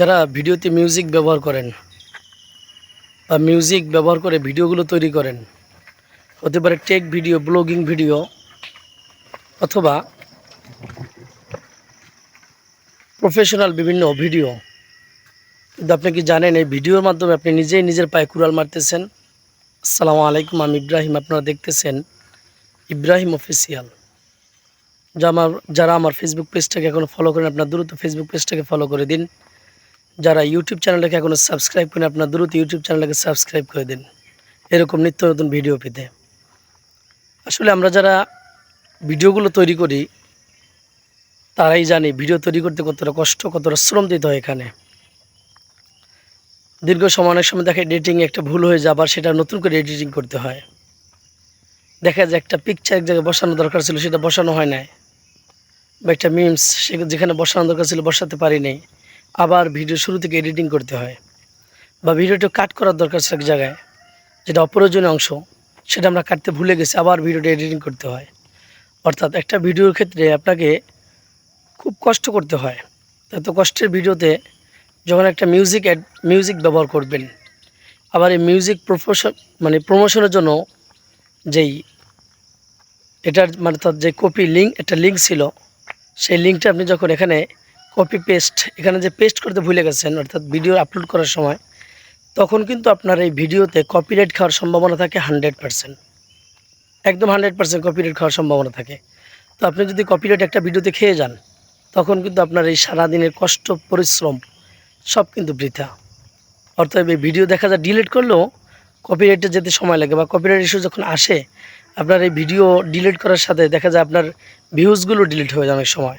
যারা ভিডিওতে মিউজিক ব্যবহার করেন বা মিউজিক ব্যবহার করে ভিডিওগুলো তৈরি করেন, হতে পারে টেক ভিডিও ব্লগিং ভিডিও অথবা প্রফেশনাল বিভিন্ন ভিডিও কিন্তু আপনি কি জানেন, এই ভিডিওর মাধ্যমে আপনি নিজেই নিজের পায়ে কুড়াল মারতেছেন? আসসালামু আলাইকুম, আমি ইব্রাহিম, আপনারা দেখতেছেন ইব্রাহিম অফিসিয়াল যা আমার, যারা আমার ফেসবুক পেজটাকে এখনও ফলো করেন, আপনার দ্রুত ফেসবুক পেজটাকে ফলো করে দিন। যারা ইউটিউব চ্যানেলটাকে এখনও সাবস্ক্রাইব করেন, আপনার দ্রুত ইউটিউব চ্যানেলটাকে সাবস্ক্রাইব করে দিন। এরকম নিত্য নতুন ভিডিও পেতে। আসলে আমরা যারা ভিডিওগুলো তৈরি করি, তারাই জানি ভিডিও তৈরি করতে কতটা কষ্ট, কতটা শ্রম দিতে হয় এখানে। দীর্ঘ সময়, অনেক সময় দেখা এডিটিং একটা ভুল হয়ে যায়, আবার সেটা নতুন করে এডিটিং করতে হয়। দেখা যায় একটা পিকচার এক জায়গায় বসানো দরকার ছিল, সেটা বসানো হয় নাই। বা একটা মিমস সে যেখানে বসানো দরকার ছিল, বসাতে পারি নাই। আবার ভিডিও শুরু থেকে এডিটিং করতে হয় বা ভিডিওটা কাট করার দরকার এক জায়গায়, যেটা অপ্রয়োজনীয় অংশ, সেটা আমরা কাটতে ভুলে গেছি, আবার ভিডিওটা এডিটিং করতে হয়। অর্থাৎ একটা ভিডিওর ক্ষেত্রে আপনাকে খুব কষ্ট করতে হয়। এত কষ্টের ভিডিওতে যখন একটা মিউজিক অ্যাড মিউজিক ব্যবহার করবেন, আবার এই মিউজিক প্রফেশন মানে প্রমোশনের জন্য যেই এটার মানে তার যে কপি লিঙ্ক একটা লিঙ্ক ছিল, সেই লিঙ্কটা আপনি যখন এখানে কপি পেস্ট, এখানে যে পেস্ট করতে ভুলে গেছেন, অর্থাৎ ভিডিও আপলোড করার সময়, তখন কিন্তু আপনার এই ভিডিওতে কপিরাইট খাওয়ার সম্ভাবনা থাকে হান্ড্রেড পারসেন্ট একদম হান্ড্রেড পারসেন্ট কপিরাইট খাওয়ার সম্ভাবনা থাকে। তো আপনি যদি কপিরাইট একটা ভিডিওতে খেয়ে যান, তখন কিন্তু আপনার এই সারাদিনের কষ্ট, পরিশ্রম, সব কিন্তু বৃথা। অর্থাৎ এই ভিডিও দেখা যায় ডিলিট করলেও কপিরাইটে যেতে সময় লাগে বা কপিরাইট ইস্যু যখন আসে, আপনার এই ভিডিও ডিলিট করার সাথে দেখা যায় আপনার ভিউজগুলো ডিলিট হয়ে যায় অনেক সময়।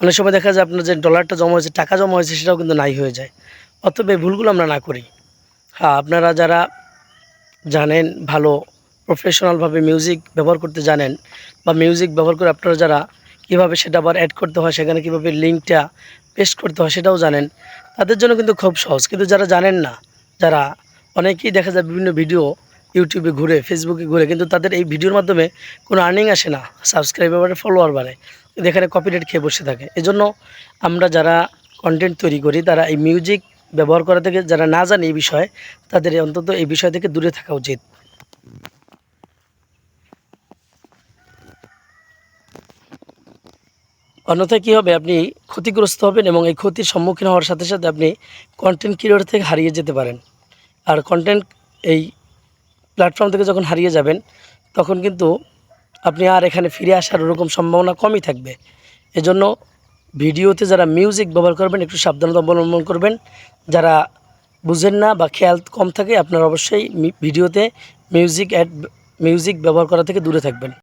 অনেক সময় দেখা যায় আপনার যে ডলারটা জমা হয়েছে, টাকা জমা হয়েছে, সেটাও কিন্তু নাই হয়ে যায়। অতএব এই ভুলগুলো আমরা না করি। হ্যাঁ আপনারা যারা জানেন, ভালো প্রফেশনালভাবে মিউজিক ব্যবহার করতে জানেন বা মিউজিক ব্যবহার করে আপনারা যারা কীভাবে সেটা আবার অ্যাড করতে হয়, সেখানে কীভাবে লিঙ্কটা পেস্ট করতে হয়, সেটাও জানেন। তাদের জন্য কিন্তু খুব সহজ। কিন্তু যারা জানেন না, যারা অনেকেই দেখা যায় বিভিন্ন ভিডিও ইউটিউবে ঘুরে ফেসবুকে ঘুরে, কিন্তু তাদের এই ভিডিওর মাধ্যমে কোনো আর্নিং আসে না। সাবস্ক্রাইবার বাড়ে ফলোয়ার বাড়ে। এখানে কপিরাইট খেয়ে বসে থাকে। এজন্য আমরা যারা কন্টেন্ট তৈরি করি, তারা এই মিউজিক ব্যবহার করা থেকে যারা না জানে এই বিষয়ে, তাদের অন্তত এই বিষয় থেকে দূরে থাকা উচিত। অন্যথায় কী হবে? আপনি ক্ষতিগ্রস্ত হবেন এবং এই ক্ষতির সম্মুখীন হওয়ার সাথে সাথে আপনি কন্টেন্ট ক্রিয়েটর থেকে হারিয়ে যেতে পারেন। আর কন্টেন্ট এই প্ল্যাটফর্ম থেকে যখন হারিয়ে যাবেন, তখন কিন্তু আপনি আর এখানে ফিরে আসার ওরকম সম্ভাবনা কমই থাকবে। এজন্য ভিডিওতে যারা মিউজিক ব্যবহার করবেন, একটু সাবধানতা অবলম্বন করবেন। যারা বুঝেন না বা খেয়াল কম থাকে, আপনারা অবশ্যই ভিডিওতে মিউজিক অ্যাড মিউজিক ব্যবহার করা থেকে দূরে থাকবেন।